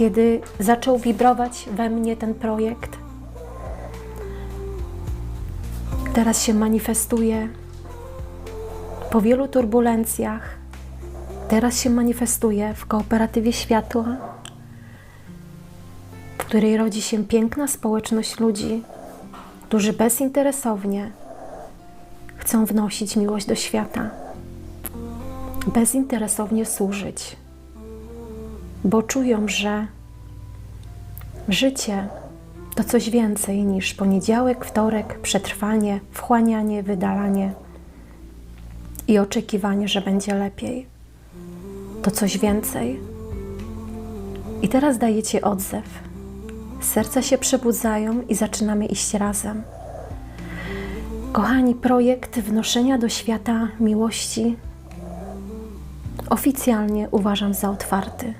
kiedy zaczął wibrować we mnie ten projekt. Teraz się manifestuje po wielu turbulencjach. Teraz się manifestuje w kooperatywie światła, w której rodzi się piękna społeczność ludzi, którzy bezinteresownie chcą wnosić miłość do świata, bezinteresownie służyć, bo czują, że życie to coś więcej niż poniedziałek, wtorek, przetrwanie, wchłanianie, wydalanie i oczekiwanie, że będzie lepiej. To coś więcej. I teraz dajecie odzew. Serca się przebudzają i zaczynamy iść razem. Kochani, projekt wnoszenia do świata miłości oficjalnie uważam za otwarty.